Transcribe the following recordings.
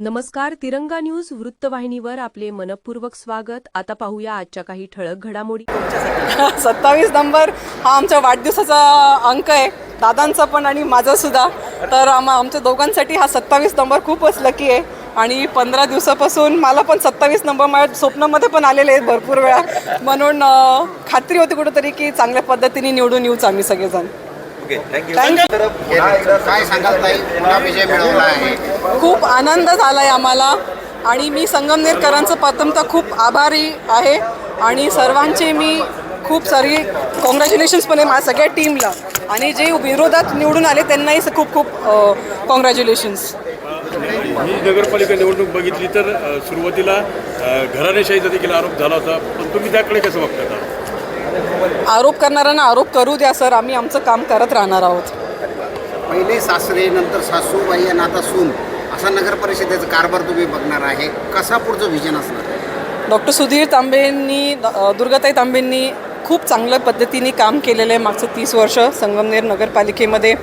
नमस्कार तिरंगा न्यूज वृत्तवाहिनीवर आपले मनपूर्वक स्वागत. आता पाहूया आजच्या काही ठळक घडामोडी. सत्तावीस नंबर हा आमच्या वाढदिवसाचा अंक आहे. दादांचा पण आणि माझा सुद्धा. तर आम आमच्या दोघांसाठी हा सत्तावीस नंबर खूपच लकी आहे. आणि पंधरा दिवसापासून मला पण सत्तावीस नंबर माझ्या स्वप्नामध्ये पण आलेले आहेत भरपूर वेळा. म्हणून खात्री होती कुठंतरी की चांगल्या पद्धतीने निवडून येऊच आम्ही सगळेजण. ओके थँक्यू थँक्यू काय सांगाल ताई? पुन्हा विजय मिळवला आहे. खूप आनंद झाला आहे आम्हाला. आणि मी संगमनेरकरांचं प्रथमतः खूप आभारी आहे. आणि सर्वांचे मी खूप सारी कॉंग्रॅच्युलेशन्स पण आहे माझ्या सगळ्या टीमला आणि जे विरोधात निवडून आले त्यांनाही स- खूप खूप कॉंग्रॅच्युलेशन्स मी नगरपालिका निवडणूक बघितली तर अ, सुरुवातीला अ, घराणेशाहीचा देखील आरोप झाला होता. पण तुम्ही त्याकडे कसं बघता आरोप करणाऱ्यांना आरोप करू द्या सर. आम्ही आमचं काम करत राहणार आहोत. पहिले सासरे नंतर सासूबाई आणि आता सून. असा नगर परिषदेचा कारभार तुम्ही बघणार आहे. कसा पुढचं विजन असणार? डॉक्टर सुधीर तांबेंनी दुर्गाताई तांबेंनी खूप चांगल्या पद्धतीने काम केलेलं आहे मागचं तीस वर्ष संगमनेर नगरपालिकेमध्ये.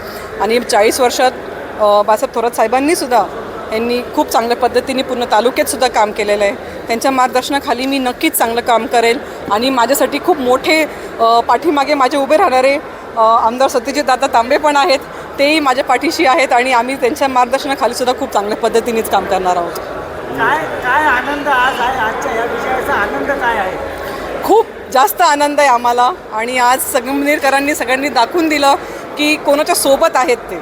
आणि चाळीस वर्षात बाळासाहेब थोरात साहेबांनी सुद्धा यांनी खूप चांगल्या पद्धतीने पूर्ण तालुक्यात सुद्धा काम केलेलं आहे. त्यांच्या मार्गदर्शनाखाली मी नक्कीच चांगलं काम करेल आणि माझ्यासाठी खूप मोठे पाठीमागे माझे उभे राहणारे आमदार सत्यजित दादा तांबे पण आहेत. तेही माझ्या पाठीशी आहेत आणि आम्ही त्यांच्या मार्गदर्शनाखाली सुद्धा खूप चांगल्या पद्धतीनेच काम करणार आहोत. काय काय आनंद आज आहे आजच्या या विषयाचा? आनंद काय आहे? खूप जास्त आनंद आहे आम्हाला आणि आज संगमनेरकरांनी सगळ्यांनी दाखवून दिलं की कोणाच्या सोबत आहेत ते.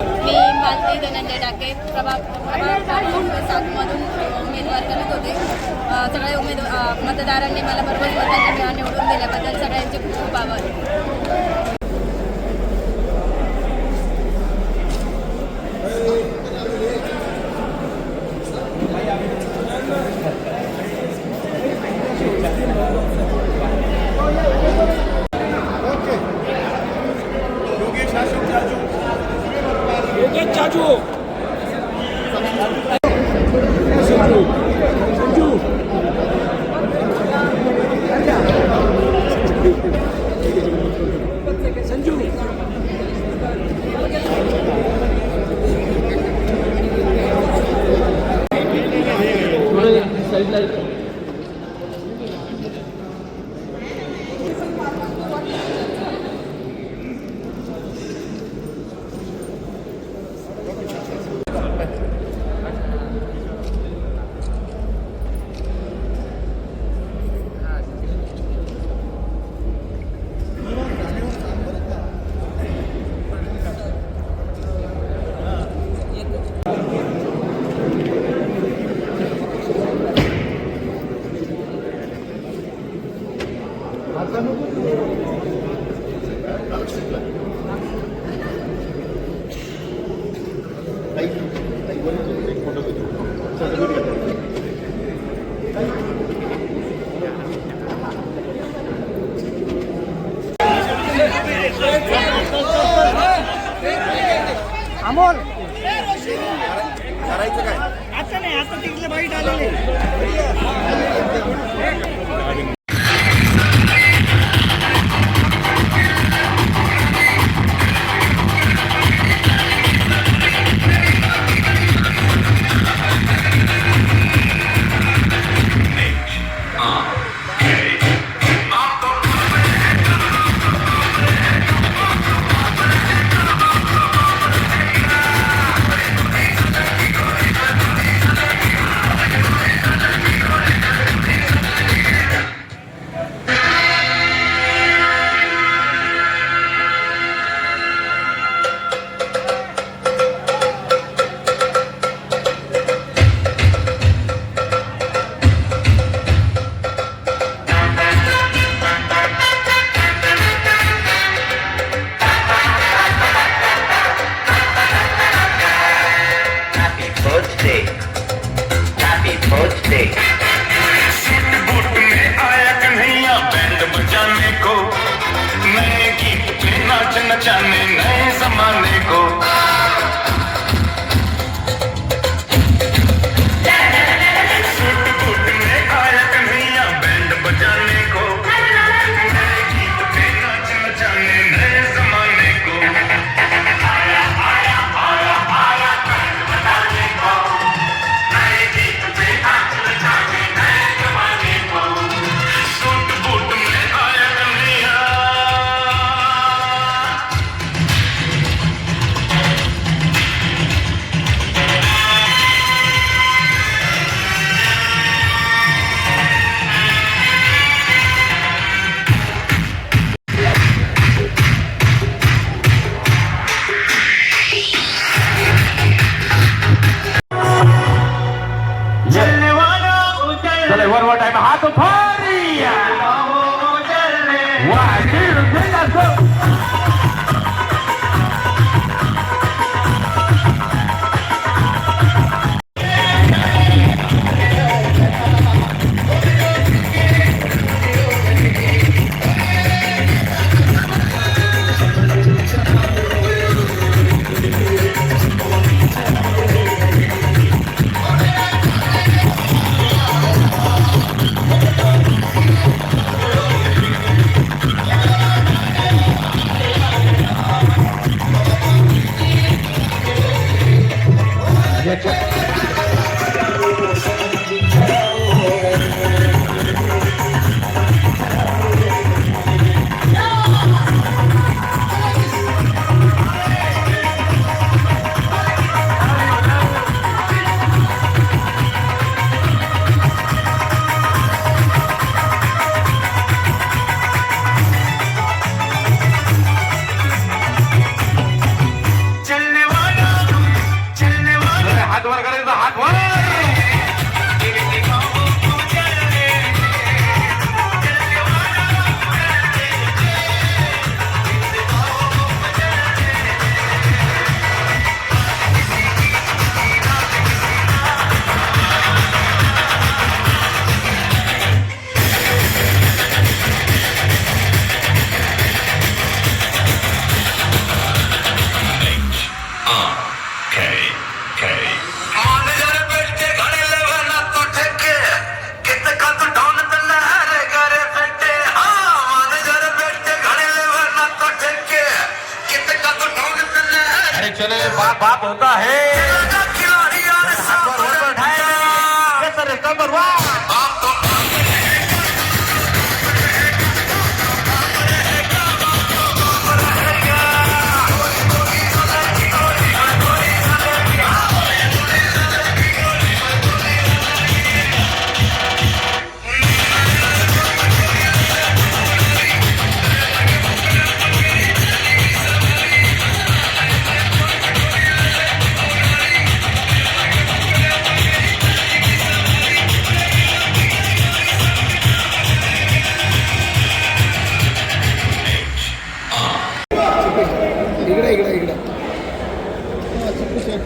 चालते धनंजय टाके प्रभाग प्रभाग सातमधून उमेदवार करत होते. सगळ्या सगळे उमेदवार मतदारांनी मला बरोबर निवडून दिल्याबद्दल सगळ्यांचे खूप खूप आभार. 도와줘 पहचाने नए जमाने को। हाथ उठा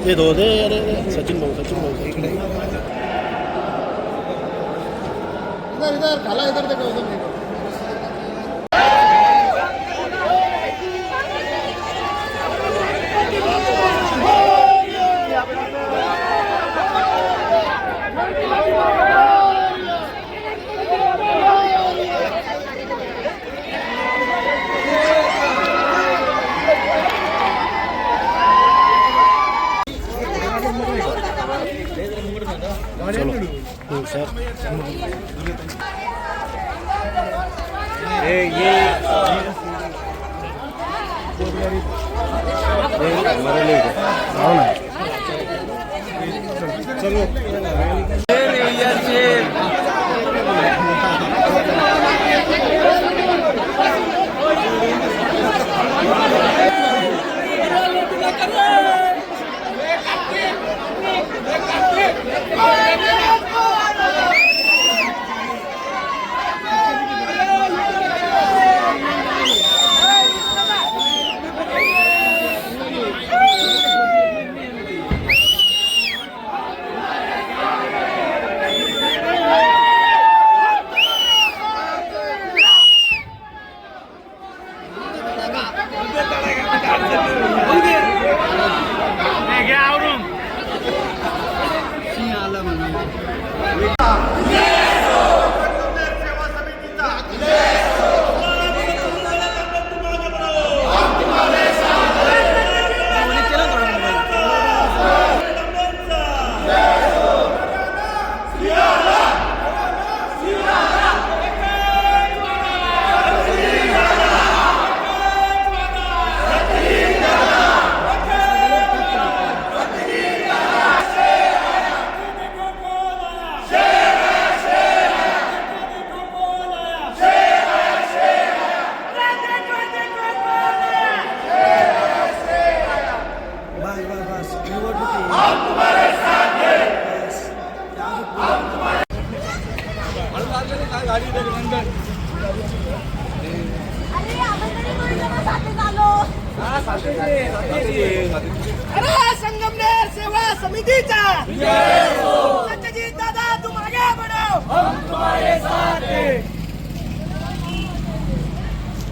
얘 넣어야 돼. అవునా చదువు Gel yavrum. Sinyal alamam. अरे संगमनेर सेवा समितीचा. सत्यजित दादा तुम आगे बढ़ो हम तुम्हारे साथ हैं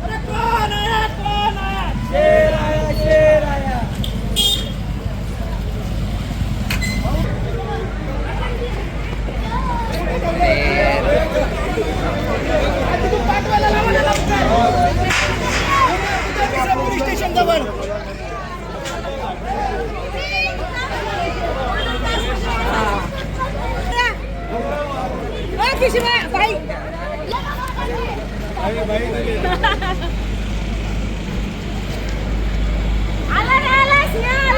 अरे कौन आया कौन आया शेर आया शेर आला रे आला सिंह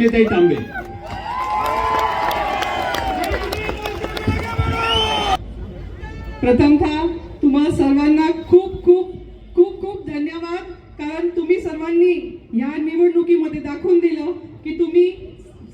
डॉक्टर तांबे प्रथमतः तुम्हा सर्वांना खूप खूप खूप खूप धन्यवाद कारण तुम्ही सर्वांनी या निवडणुकीमध्ये दाखवून दिलं की तुम्ही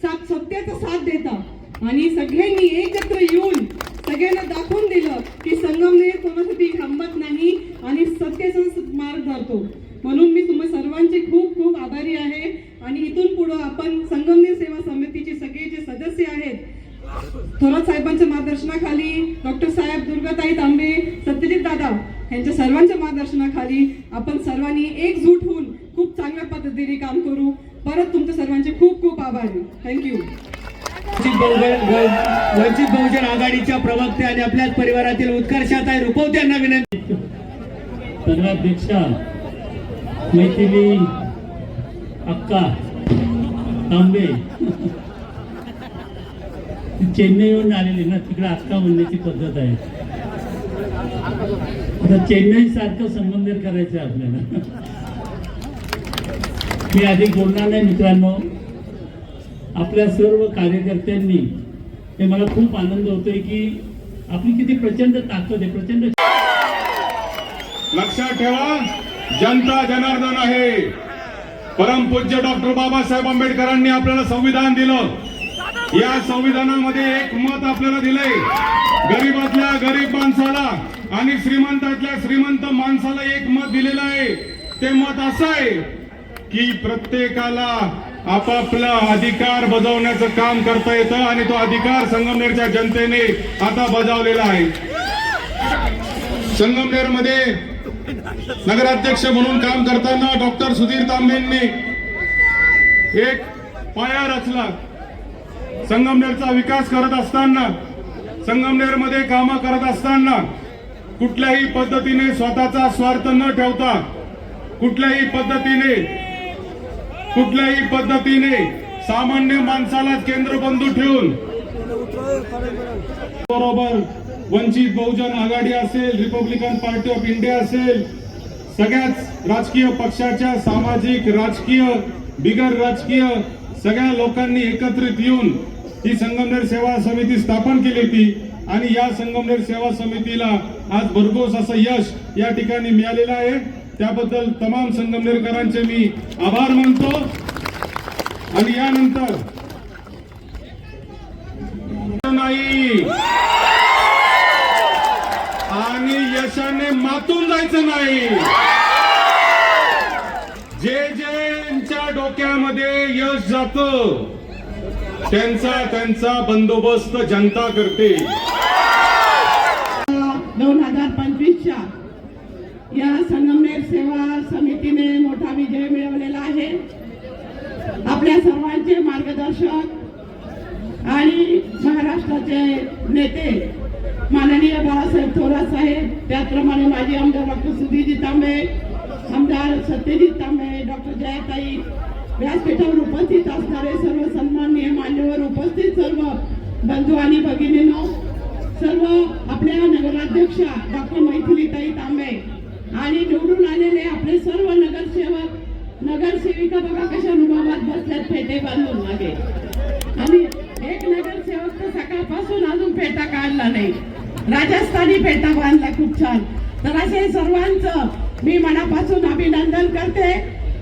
साथ सत्याचा साथ देता आणि सगळ्यांनी एकत्र येऊन सगळ्यांना दाखवून दिलं की संगमनेर कोणासाठी थांबत नाही आणि सत्याचा मार्ग धरतो म्हणून मी तुम्हा सर्वांचे खूप खूप आभारी आहे आणि इथून पुढं आपण संगमनेर सेवा समितीचे सगळे जे सदस्य आहेत थोरात साहेबांच्या मार्गदर्शनाखाली डॉक्टर साहेब दुर्गाताई तांबे सत्यजित दादा यांच्या सर्वांच्या मार्गदर्शनाखाली आपण सर्वांनी एकजूट होऊन खूप चांगल्या पद्धतीने काम करू. परत तुमच्या सर्वांचे खूप खूप आभार. थँक्यू वंचित बहुजन वंचित बहुजन आघाडीच्या प्रवक्ते आणि आपल्याच परिवारातील उत्कर्षाताई रुपवते यांना विनंती. नगराध्यक्षा मैथिली अक्का तांबे. चेन्नईहून आलेली ना तिकडे अक्का म्हणण्याची पद्धत आहे. आता चेन्नई सारखं संबंधित करायचं आहे आपल्याला. मी अधिक बोलणार नाही मित्रांनो. आपल्या सर्व कार्यकर्त्यांनी हे मला खूप आनंद होतोय की आपली किती प्रचंड ताकद आहे प्रचंड लक्षात ठेवा जनता जनार्दन आहे. परमपूज्य डॉक्टर बाबासाहेब आंबेडकरांनी आपल्याला संविधान दिलं. या संविधानामध्ये एक मत आपल्याला दिलंय. गरीबातल्या गरीब माणसाला आणि श्रीमंतातल्या श्रीमंत माणसाला एक मत दिलेलं आहे. ते मत असं आहे की प्रत्येकाला आपापला अधिकार बजावण्याचं काम करता येतं आणि तो अधिकार संगमनेरच्या जनतेने आता बजावलेला आहे. संगमनेरमध्ये नगराध्यक्ष म्हणून काम करताना डॉक्टर सुधीर तांबेंनी एक पाया रचला. संगमनेरचा विकास करत असताना संगमनेरमध्ये कामं करत असताना कुठल्याही पद्धतीने स्वतःचा स्वार्थ न ठेवता कुठल्याही पद्धतीने कुठल्याही पद्धतीने सामान्य माणसाला केंद्रबंधू ठेवून बरोबर वंचित बहुजन आघाडी असेल रिपब्लिकन पार्टी ऑफ इंडिया असेल सगळ्याच राजकीय पक्षाच्या सामाजिक राजकीय बिगर राजकीय सगळ्या लोकांनी एकत्रित येऊन ही संगमनेर सेवा समिती स्थापन केली होती आणि या संगमनेर सेवा समितीला आज भरघोस असं यश या ठिकाणी मिळालेलं आहे. त्याबद्दल तमाम संगमनेरकरांचे मी आभार मानतो. आणि यानंतर नाही. आणि यशाने मातून जायचं नाही. जे ज्यांच्या डोक्यामध्ये यश जातं त्यांचा त्यांचा बंदोबस्त जनता करते. दोन हजार पंचवीसच्या या संगमनेर सेवा समितीने मोठा विजय मिळवलेला आहे. आपल्या सर्वांचे मार्गदर्शक आणि महाराष्ट्राचे नेते माननीय बाळासाहेब थोरात साहेब त्याचप्रमाणे माजी आमदार डॉक्टर सुधीरजी तांबे आमदार सत्यजित तांबे डॉक्टर जयाताई व्यासपीठावर उपस्थित असणारे सर्व सन्माननीय मान्यवर उपस्थित सर्व बंधू आणि भगिनींनो सर्व आपल्या नगराध्यक्षा डॉक्टर मैथिलीताई तांबे आणि निवडून आलेले आपले सर्व नगरसेवक नगरसेविका बघा कशा रुबाबात बसल्यात फेटे बांधून मागे. आणि एक नगरसेवक तर सकाळपासून अजून फेटा काढला नाही. राजस्थानी फेटा बांधला खूप छान. तर असे सर्वांचं मी मनापासून अभिनंदन करते.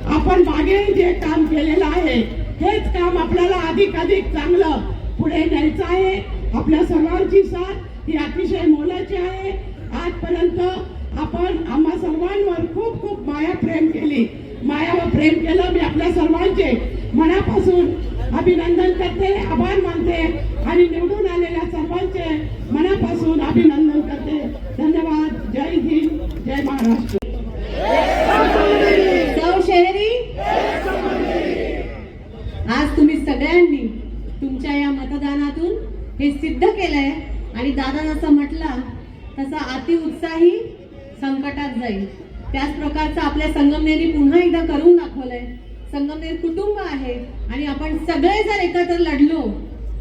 आपण मागे जे काम केलेलं आहे हेच काम आपल्याला अधिक अधिक चांगलं पुढे न्यायचं आहे. आपल्या सर्वांची साथ ही अतिशय मोलाची आहे. आजपर्यंत आपण आम्हा सर्वांवर खूप खूप माया प्रेम केली. मायावर प्रेम केलं मी आपल्या सर्वांचे मनापासून अभिनंदन करते आभार मानते आणि निवडून आलेल्या सर्वांचे मनापासून अभिनंदन करते. धन्यवाद. जय हिंद. जय महाराष्ट्र सौ शहरी आज तुम्ही सगळ्यांनी तुमच्या या मतदानातून हे सिद्ध केलंय. आणि दादा जसं म्हटला तसा अति उत्साही संकटात जाईल. त्याच प्रकारचं आपल्या संगमनेरी पुन्हा एकदा करून दाखवलंय. संगमनेर कुटुंब आहे आणि आपण सगळे जर एकत्र लढलो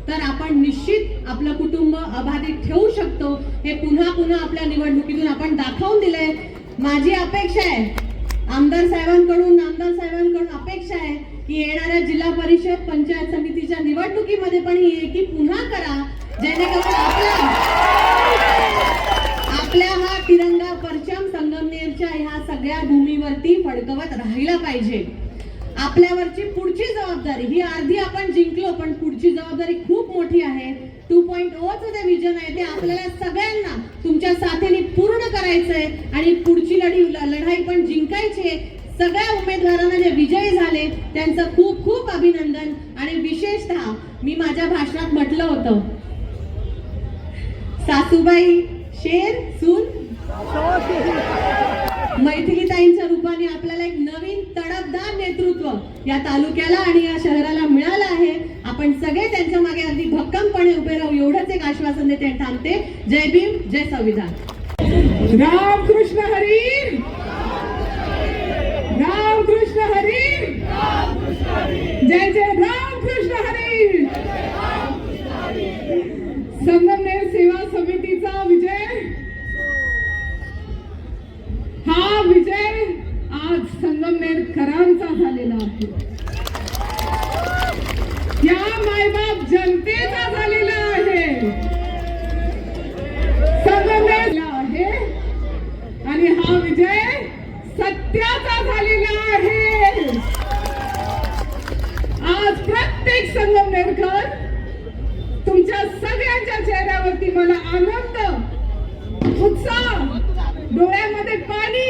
तर आपण निश्चित आपलं कुटुंब अबाधित ठेवू शकतो. हे पुन्हा पुन्हा आपल्या निवडणुकीतून आपण दाखवून दिलंय. माझी अपेक्षा आहे आमदार साहेबांकडून आमदार साहेबांकडून अपेक्षा आहे की येणाऱ्या जिल्हा परिषद पंचायत समितीच्या निवडणुकीमध्ये पण ही एकी पुन्हा करा जेणेकरून आपला आपल्या हा तिरंगा परचम संगमनेरच्या ह्या सगळ्या भूमीवरती फडकवत राहिला पाहिजे. आपल्यावरची पुढची जबाबदारी ही अर्धी आपण जिंकलो पण पुढची जबाबदारी खूप मोठी आहे. टू पॉईंट ओचं जे विजन आहे ते आपल्याला सगळ्यांना तुमच्या साथीने पूर्ण करायचंय आणि पुढची लढी लढाई पण जिंकायची आहे. सगळ्या उमेदवारांना जे विजयी झाले त्यांचं खूप खूप अभिनंदन. आणि विशेषतः मी माझ्या भाषणात म्हटलं होतं सासूबाई शेर सून मैथिलीताईंच्या रूपाने आपल्याला एक नवीन तडफदार नेतृत्व या तालुक्याला आणि या शहराला मिळालं आहे. आपण सगळे त्यांच्या मागे अगदी भक्कमपणे उभे राहू एवढंच एक आश्वासन देते आणि थांबते. जय भीम जय संविधान. रामकृष्ण हरी! राम कृष्ण हरी! जय जय राम कृष्ण हरी! संगमनेर सेवा समितीचा विजय! हा विजय आज संगमनेरकरांचा झालेला आहे. या मायबाप जनतेचा झालेला आहे. संगमनेरला आहे. आणि हा विजय सत्याचा झालेला आहे आज प्रत्येक संगमनेरकर तुमच्या सगळ्यांच्या चेहऱ्यावरती मला आनंद उत्साह डोळ्यामध्ये पाणी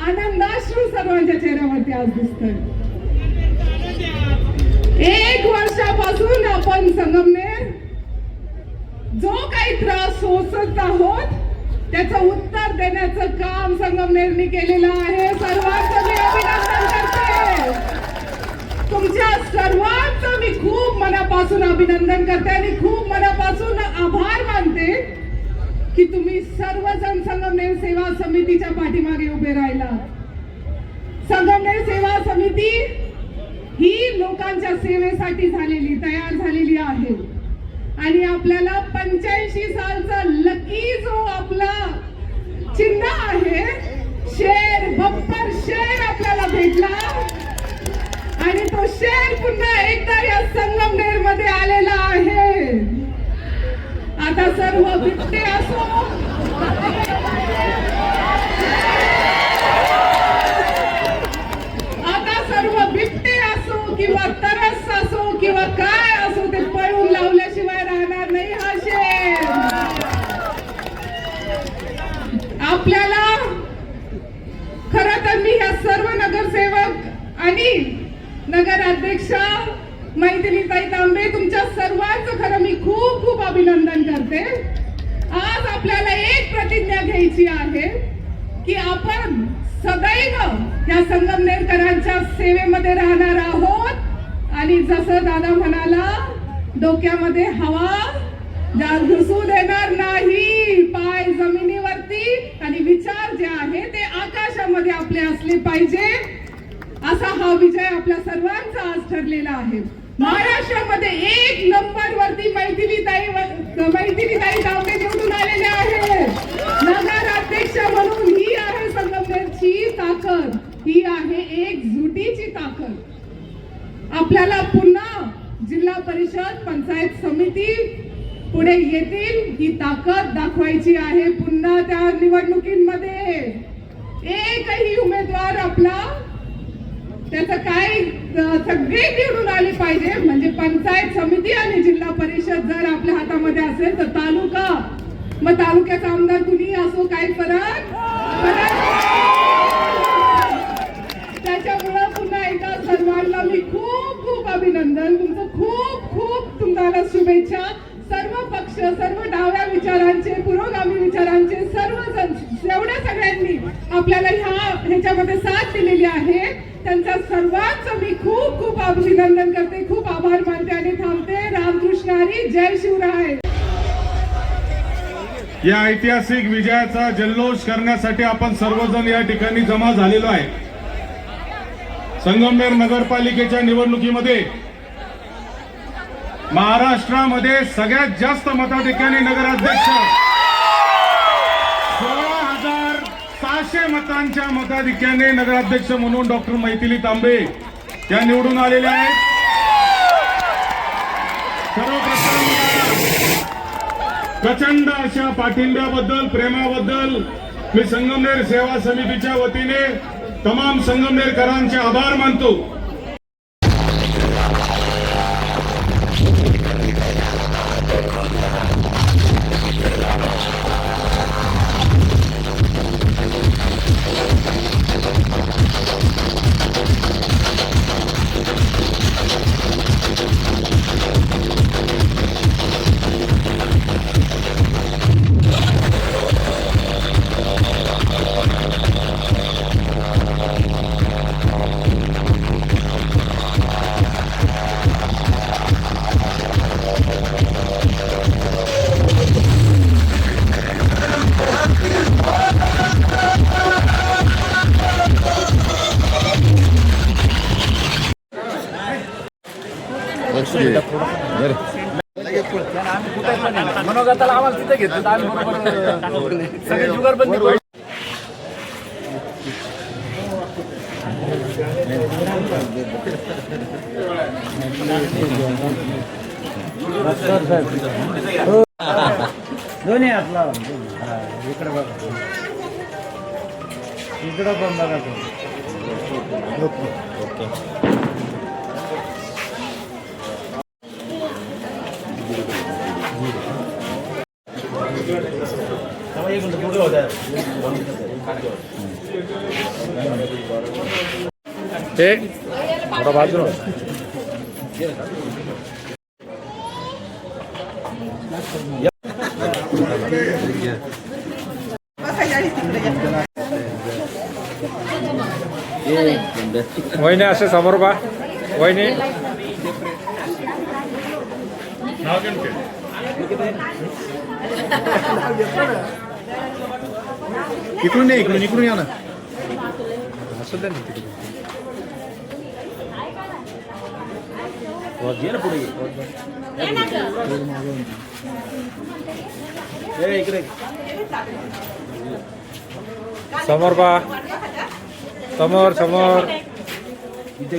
आनंदाश्रू सर्वांच्या चेहऱ्यावरती आज दिसतोय एक वर्षापासून आपण संगमनेर जो काही त्रास सोसत आहोत त्याचं उत्तर देण्याचं काम संगमनेरनी केलेलं आहे सर्वांचं मी अभिनंदन करते तुमच्या सर्वांचं मी खूप मनापासून अभिनंदन करते आणि खूप मनापासून आभार मानते की तुम्ही सर्वजण संगमनेर सेवा समितीच्या पाठीमागे उभे राहिला संगमनेर सेवा समिती ही लोकांच्या सेवेसाठी झालेली तयार झालेली आहे आणि आपल्याला पंच्याऐंशी सालचा लकी जो आपला चिन्ह आहे शेर बप्पर शेर आपल्याला भेटला. आणि तो शेर पुन्हा एकदा या संगमनेरमध्ये आलेला आहे. आता सर्व बिबटे असो. आता सर्व बिबटे असो किंवा तरस असो किंवा काय असो ते पळून लावल्याशिवाय राहणार नाही हा शेर आपल्याला खर तर मी ह्या सर्व नगरसेवक आणि नगराध्यक्ष मैथिलीताई तांबे तुमच्या सर्वांचं खरं मी खूप खूप अभिनंदन करते. आज आपल्याला एक प्रतिज्ञा घ्यायची आहे की आपण सदैव या संगमनेरकरांच्या सेवेमध्ये राहणार आहोत. आणि जसं दादा म्हणाला डोक्यामध्ये हवा घुसू देणार नाही. पाय जमिनीवर जमिनीवरती आणि विचार जे आहे ते आकाशामध्ये आपले असले पाहिजे. असा हा विजय आपल्या सर्वांचा आज ठरलेला आहे. महाराष्ट्रामध्ये एक नंबर वरती मैथिलीताई मैथिलीताई तांबे निवडून आलेल्या आहेत. नगराध्यक्ष म्हणून ही आहे संगमनेरची ताकद. ही आहे एक जुटीची ताकद. आपल्याला पुन्हा जिल्हा परिषद पंचायत समिती पुढे येतील ही ताकद दाखवायची आहे पुन्हा त्या निवडणुकीमध्ये. एकही उमेदवार आपला त्याचं काय सगळे निवडून आले पाहिजे. म्हणजे पंचायत समिती आणि जिल्हा परिषद जर आपल्या हातामध्ये असेल तर तालुका मग तालुक्याचा आमदार कुणी असो काय फरक? त्याच्यामुळं पुन्हा एकदा सर्वांना मी खूप खूप अभिनंदन. तुमचं खूप खूप तुम्हाला शुभेच्छा. सर्व पक्ष सर्व डाव्या विचारांचे पुरोगामी विचारांचे सर्व एवढ्या सगळ्यांनी आपल्याला ह्या ह्याच्यामध्ये साथ दिलेली आहे त्यांचा सर्वांचं मी खूप खूप अभिनंदन करते खूप आभार मानते आणि थांबते. रामकृष्ण हरी जय शिवराय. या ऐतिहासिक विजयाचा जल्लोष करण्यासाठी आपण सर्वजण या ठिकाणी जमा झालेलो आहे. संगमनेर नगरपालिकेच्या निवडणुकीमध्ये महाराष्ट्रामध्ये सगळ्यात जास्त मताधिक्याने नगराध्यक्ष. सोळा हजार सहाशे मतांच्या मताधिक्याने नगराध्यक्ष म्हणून डॉक्टर मैथिली तांबे या निवडून आलेल्या आहेत. सर्वप्रथम प्रचंड अशा पाठिंब्याबद्दल प्रेमाबद्दल मी संगमनेर सेवा समितीच्या वतीने तमाम संगमनेरकरांचे आभार मानतो. घेतलं तर आम्ही बरोबर सगळे जुगारबंदी करू. दोन्ही आपला. इकडे बघा. इकडं पण बघा ओके थोडा बाजूला वहिनी असे समोर बा वहिनी इकडून नाही इकडून इकडून या ना. असं द्या ना तिकडे पुढे समोर बा समोर समोर. इथे